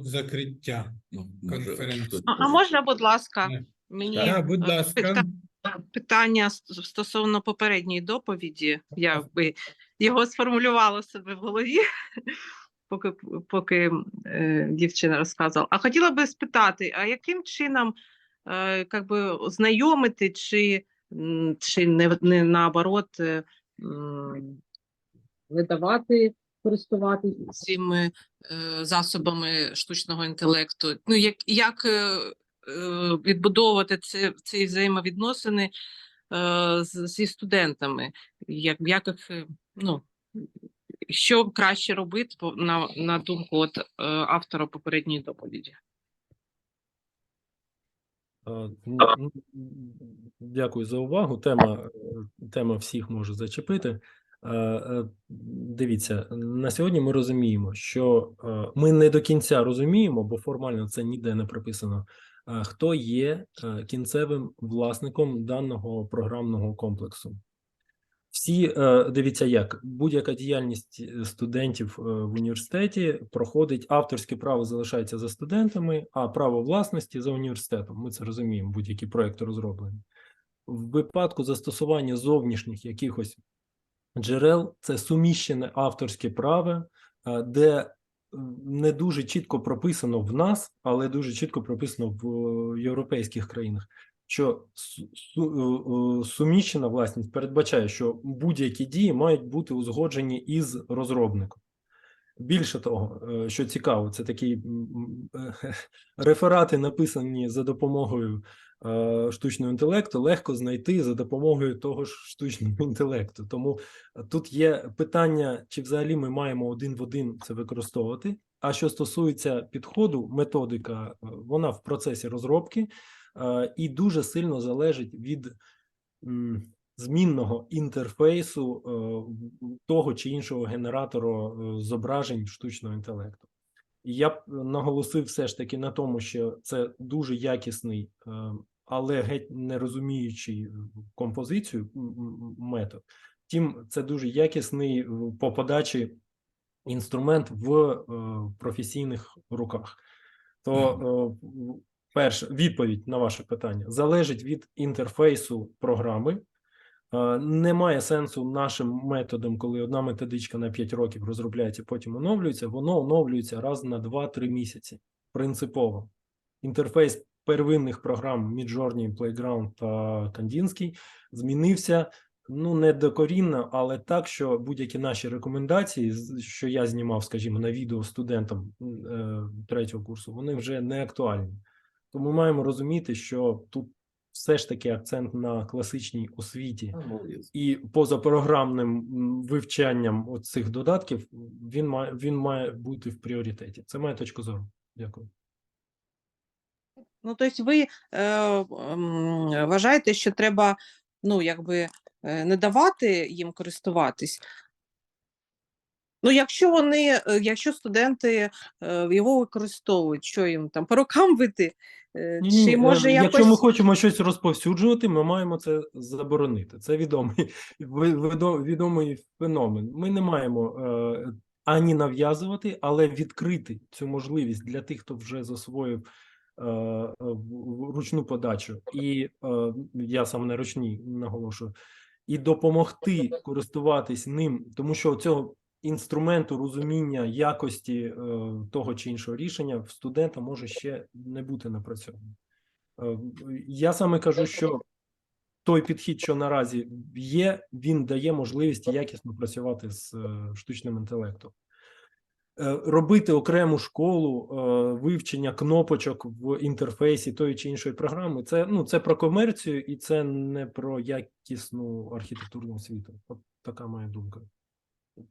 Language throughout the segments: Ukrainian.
закриття Ну, конференції. А, а можна, будь ласка, мені Так, будь е, ласка. питання стосовно попередньої доповіді. Я би його сформулювала себе в голові, поки, поки е, дівчина розказувала. А хотіла би спитати, а яким чином е, как би, знайомити чи, чи не, не наоборот е, видавати, користуватися цими е, засобами штучного інтелекту? Ну, як, як е, е, відбудовувати це, ці взаємовідносини е, з, зі студентами? Як, як їх, е, ну, що краще робити на, на думку от, е, автора попередньої доповіді? Е, ну, Дякую за увагу. Тема, тема всіх може зачепити. Е, е, Дивіться, на сьогодні ми розуміємо, що е, ми не до кінця розуміємо, бо формально це ніде не прописано. Хто є кінцевим власником даного програмного комплексу? Всі дивіться, як будь-яка діяльність студентів в університеті проходить авторське право залишається за студентами, а право власності за університетом. Ми це розуміємо, будь-які проекти розроблені. В випадку застосування зовнішніх якихось джерел це суміщене авторське право, е, де не дуже чітко прописано в нас, але дуже чітко прописано в е, європейських країнах. Що су- су- е, е, суміщена власність передбачає, що будь-які дії мають бути узгоджені із розробником. Більше того, е, що цікаво, це такі е, реферати, написані за допомогою е, штучного інтелекту, легко знайти за допомогою того ж штучного інтелекту. Тому тут є питання, чи взагалі ми маємо один в один це використовувати. А що стосується підходу, методика, е, вона в процесі розробки е, і дуже сильно залежить від змінного інтерфейсу е, того чи іншого генератора е, зображень штучного інтелекту. І я б наголосив все ж таки на тому, що це дуже якісний, е, але геть не розуміючий композицію м, м, метод. Втім, це дуже якісний е, по подачі інструмент в е, професійних руках. То е, перше, відповідь на ваше питання залежить від інтерфейсу програми. Е, Немає сенсу нашим методом, коли одна методичка на 5 років розробляється, потім оновлюється, воно оновлюється раз на 2-3 місяці. Принципово. Інтерфейс первинних програм Midjourney, Playground та Kandinsky змінився ну не докорінно, але так, що будь-які наші рекомендації, що я знімав, скажімо, на відео студентам е, третього курсу, вони вже не актуальні. Тому маємо розуміти, що тут все ж таки акцент на класичній освіті і позапрограмним вивчанням цих додатків він має він має бути в пріоритеті. Це моя точка зору. Дякую. Ну, тобто ви е, м, вважаєте, що треба ну, якби, е, не давати їм користуватись? Ну, якщо вони, е, якщо студенти е, його використовують, що їм там по рукам бити? Е, Ні, Чи може якось... Якщо ми хочемо щось розповсюджувати, ми маємо це заборонити. Це відомий відомий феномен. Ми не маємо е, ані нав'язувати, але відкрити цю можливість для тих, хто вже засвоїв е, е, ручну подачу, і е, я сам не ручній наголошую, і допомогти користуватись ним, тому що цього інструменту розуміння якості е, того чи іншого рішення в студента може ще не бути напрацьований. Е, Я саме кажу, що той підхід, що наразі є, він дає можливість якісно працювати з е, штучним інтелектом. Е, Робити окрему школу е, вивчення кнопочок в інтерфейсі тої чи іншої програми, це ну це про комерцію і це не про якісну архітектурну освіту. От така моя думка.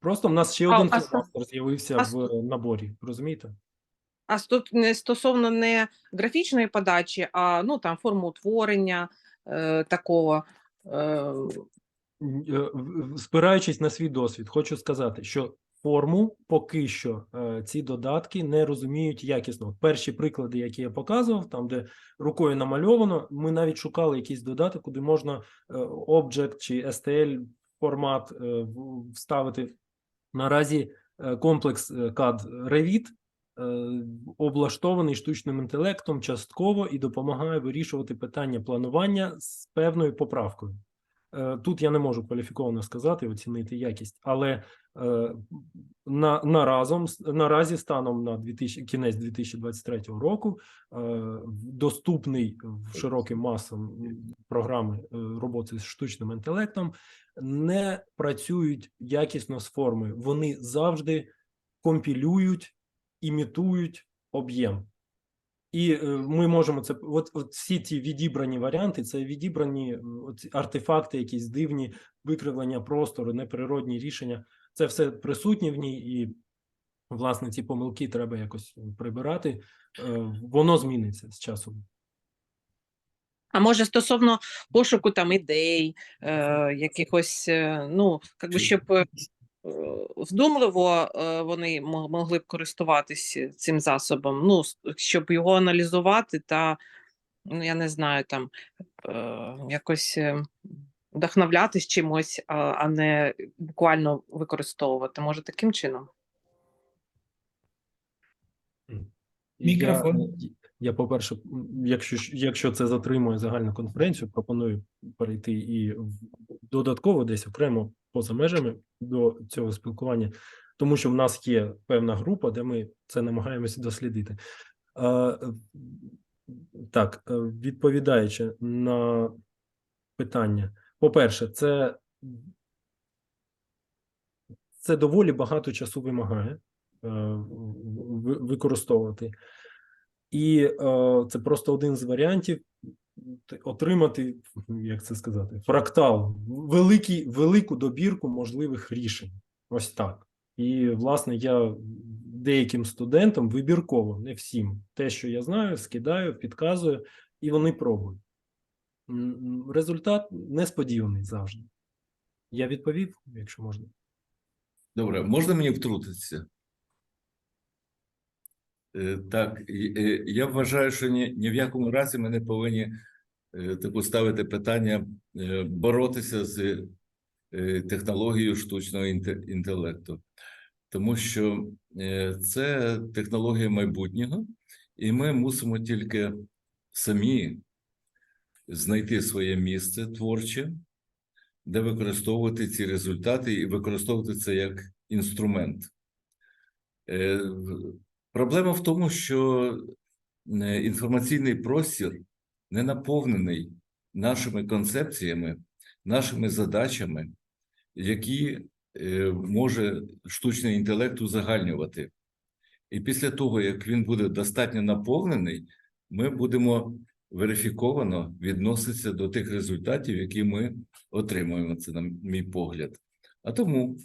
Просто в нас ще А- один а з'явився а в наборі, розумієте? А тут не стосовно не графічної подачі, а ну там формоутворення е, такого. Е, е, Спираючись на свій досвід, хочу сказати, що форму поки що е, ці додатки не розуміють якісно. Перші приклади, які я показував, там де рукою намальовано, ми навіть шукали якийсь додаток, куди можна е, Object чи STL формат е, вставити. Наразі е, комплекс е, CAD Revit облаштований штучним інтелектом частково і допомагає вирішувати питання планування з певною поправкою. Е, Тут я не можу кваліфіковано сказати, оцінити якість, але е, на, наразом, наразі станом на 2000, кінець 2023 року е, доступний в широким масам програми роботи з штучним інтелектом не працюють якісно з формою. Вони завжди компілюють, імітують об'єм. І е, ми можемо це от, от всі ці відібрані варіанти, це відібрані оці артефакти, якісь дивні викривлення простору, неприродні рішення. Це все присутнє в ній, і власне ці помилки треба якось прибирати. Е, Воно зміниться з часом. А може стосовно пошуку там ідей, е, якихось, е, ну, как би, щоб е, вдумливо е, вони могли б користуватись цим засобом, ну, щоб його аналізувати та, ну, я не знаю, там е, якось е, вдохновлятись чимось, а, а не буквально використовувати. Може, таким чином? Мікрофон. Я, я по-перше, якщо, якщо це затримує загальну конференцію, пропоную перейти і додатково десь окремо поза межами до цього спілкування, тому що в нас є певна група, де ми це намагаємося дослідити. Так, відповідаючи на питання, по-перше, це, це доволі багато часу вимагає е, ви- використовувати. І е, це просто один з варіантів отримати, як це сказати, фрактал, великий, велику добірку можливих рішень. Ось так. І, власне, я деяким студентам вибірково, не всім, те, що я знаю, скидаю, підказую, і вони пробують. Результат несподіваний завжди. Я відповів, якщо можна. Добре, можна мені втрутитися? Е, Так, е, я вважаю, що ні, ні в якому разі ми не повинні типу ставити питання е, боротися з е, технологією штучного інтелекту, тому що е, це технологія майбутнього, і ми мусимо тільки самі знайти своє місце творче, де використовувати ці результати і використовувати це як інструмент. Е, Проблема в тому, що е, інформаційний простір не наповнений нашими концепціями, нашими задачами, які е, може штучний інтелект узагальнювати. І після того, як він буде достатньо наповнений, ми будемо верифіковано відноситися до тих результатів, які ми отримуємо. Це на мій погляд. А тому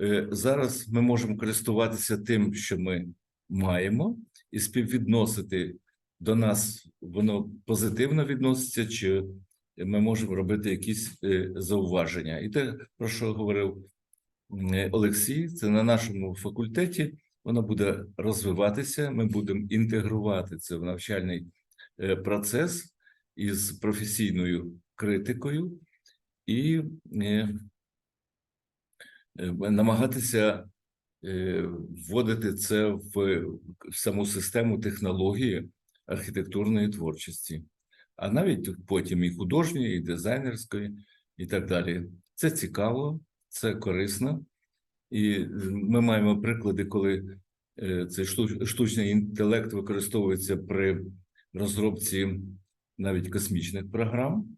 е, зараз ми можемо користуватися тим, що ми маємо, і співвідносити до нас воно позитивно відноситься, чи ми можемо робити якісь е, зауваження. І те, про що говорив Олексій, це на нашому факультеті. Воно буде розвиватися. Ми будемо інтегрувати це в навчальний е, процес із професійною критикою і е, намагатися вводити це в саму систему технології архітектурної творчості, а навіть потім і художньої, і дизайнерської, і так далі. Це цікаво, це корисно, і е, ми маємо приклади, коли е, цей штуч- штучний інтелект використовується при розробці навіть космічних програм.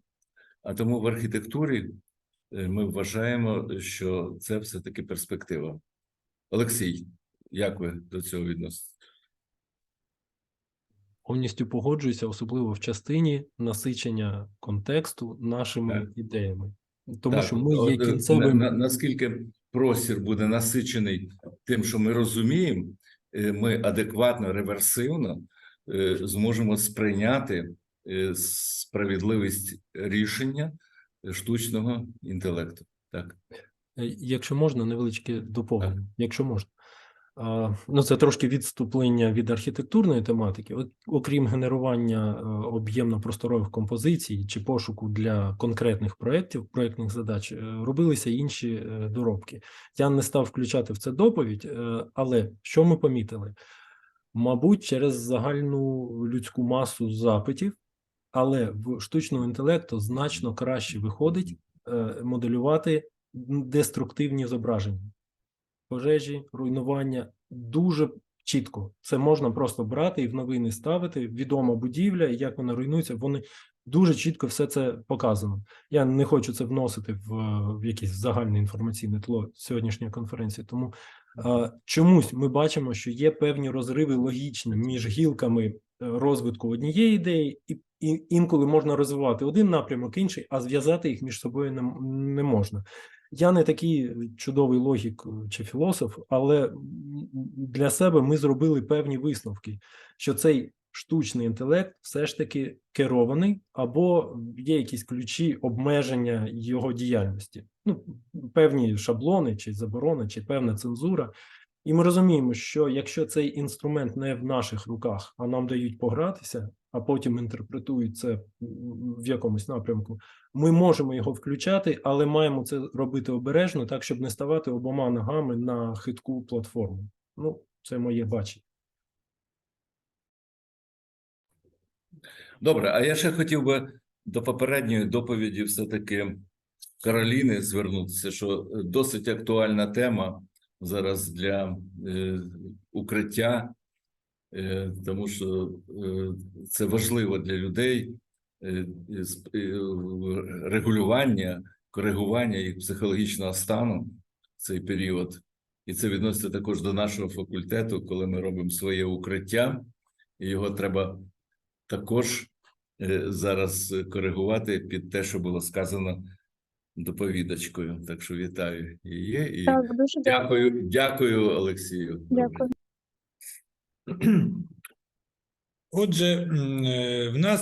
А тому в архітектурі е, ми вважаємо, що це все-таки перспектива. Олексій, як ви до цього відноситесь? Повністю погоджуюся, особливо в частині насичення контексту нашими Так. ідеями, тому Так, що ми є е, на- кінцевим. на- наскільки простір буде насичений тим, що ми розуміємо, е, ми адекватно, реверсивно е, зможемо сприйняти е, справедливість рішення штучного інтелекту. Так, Якщо можна, невеличке доповнення, якщо можна. Ну, це трошки відступлення від архітектурної тематики. Окрім генерування е, об'ємно-просторових композицій чи пошуку для конкретних проєктів, проєктних задач, е, робилися інші е, доробки. Я не став включати в це доповідь, але що ми помітили? Мабуть, через загальну людську масу запитів, але в штучного інтелекту значно краще виходить моделювати деструктивні зображення, пожежі, руйнування дуже чітко. Це можна просто брати і в новини ставити. Відома будівля, як вона руйнується. Вони дуже чітко все це показано. Я не хочу це вносити в, в якесь загальне інформаційне тло сьогоднішньої конференції. Тому е, чомусь ми бачимо, що є певні розриви логічні між гілками е, розвитку однієї ідеї, і, і інколи можна розвивати один напрямок, інший, а зв'язати їх між собою не, не можна. Я не такий чудовий логік е, чи філософ, але для себе ми зробили певні висновки, що цей штучний інтелект все ж таки керований, або є якісь ключі обмеження його діяльності. Ну, певні шаблони, чи заборони, чи певна цензура. І ми розуміємо, що якщо цей інструмент не в наших руках, а нам дають погратися, а потім інтерпретують це в якомусь напрямку, ми можемо його включати, але маємо це робити обережно, так щоб не ставати обома ногами на хитку платформу. Ну, це моє бачення. Добре, а я ще хотів би до попередньої доповіді все-таки Кароліни звернутися, що досить актуальна тема зараз для е, укриття, е, тому що е, це важливо для людей е, е, регулювання, коригування їх психологічного стану в цей період. І це відноситься також до нашого факультету, коли ми робимо своє укриття, і його треба також е, зараз коригувати під те, що було сказано доповідачкою. Так що вітаю її і Так, дуже дякую. дякую, дякую, Олексію. Дякую. Отже, е, в нас